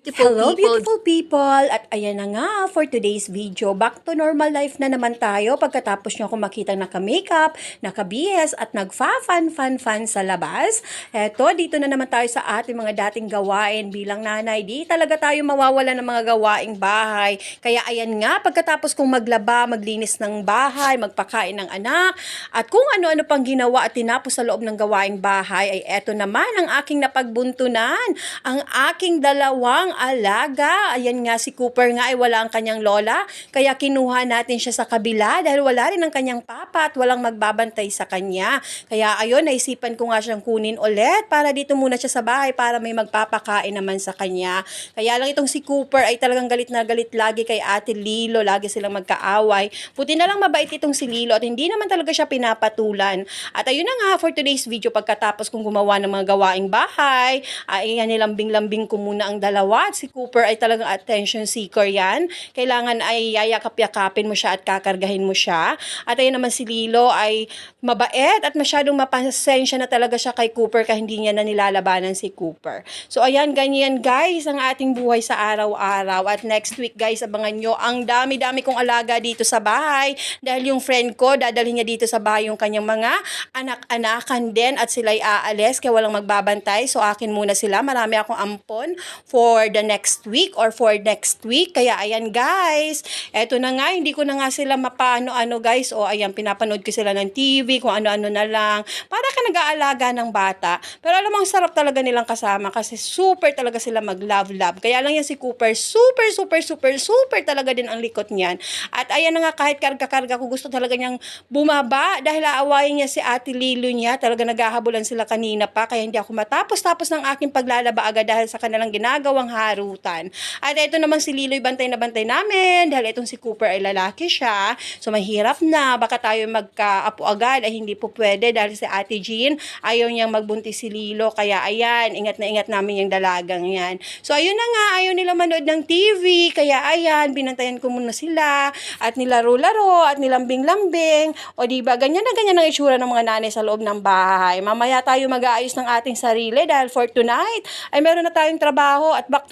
Beautiful Hello, people. beautiful people! At ayan na nga for today's video. Back to normal life na naman tayo pagkatapos nyo ako makita naka-makeup, naka-BS at nagfa-fun-fun-fun sa labas. Eto, dito na naman tayo sa ating mga dating gawain bilang nanay. Di talaga tayo mawawala ng mga gawaing bahay. Kaya ayan nga, pagkatapos kong maglaba, maglinis ng bahay, magpakain ng anak, at kung ano-ano pang ginawa at tinapos sa loob ng gawaing bahay, ay eto naman ang aking napagbuntunan. Ang aking dalawang alaga. Ayan nga, si Cooper nga ay wala ang kanyang lola. Kaya kinuha natin siya sa kabila dahil wala rin ang kanyang papa at walang magbabantay sa kanya. Kaya ayun, naisipan ko nga siyang kunin ulit para dito muna siya sa bahay para may magpapakain naman sa kanya. Kaya lang itong si Cooper ay talagang galit na galit lagi kay Ate Lilo. Lagi silang magkaaway. Buti na lang mabait itong si Lilo at hindi naman talaga siya pinapatulan. At ayun na nga for today's video pagkatapos kong gumawa ng mga gawaing bahay, ay yan nilambing-lambing ko muna ang dalawa. At si Cooper ay talagang attention seeker yan. Kailangan ay yayakap-yakapin mo siya at kakargahin mo siya. At ayun naman si Lilo ay mabait at masyadong mapasensya na talaga siya kay Cooper kaya hindi niya na nilalabanan si Cooper. So ayan, ganyan guys ang ating buhay sa araw-araw. At next week guys, abangan nyo ang dami-dami kong alaga dito sa bahay. Dahil yung friend ko, dadalhin niya dito sa bahay yung kanyang mga anak-anakan din at sila'y aalis kaya walang magbabantay. So akin muna sila. Marami akong ampon for the next week or for next week. Kaya ayan guys, eto na nga, hindi ko na nga sila mapaano-ano guys. O ayan, pinapanood ko sila ng TV, kung ano-ano na lang. Para ka nag-aalaga ng bata. Pero alam mo, ang sarap talaga nilang kasama kasi super talaga sila mag-love-love. Kaya lang yan si Cooper, super, super, super, super talaga din ang likot niyan. At ayan na nga, kahit karga-karga ko, gusto talaga niyang bumaba dahil aawayin niya si Ate Lilo niya. Talaga naghahabulan sila kanina pa, kaya hindi ako matapos-tapos ng aking paglalaba agad dahil sa kanilang ginagawang harutan. At ito naman si Lilo'y bantay na bantay namin dahil itong si Cooper ay lalaki siya. So mahirap na, baka tayo magkaapo agad ay hindi po pwede dahil si Ate Jean ayaw niyang magbuntis si Lilo. Kaya ayan, ingat na ingat namin yung dalagang yan. So ayun na nga, ayaw nila manood ng TV. Kaya ayan, binantayan ko muna sila at nilaro-laro at nilambing-lambing. O di ba ganyan na ganyan ang itsura ng mga nanay sa loob ng bahay. Mamaya tayo mag-aayos ng ating sarili dahil for tonight ay meron na tayong trabaho at back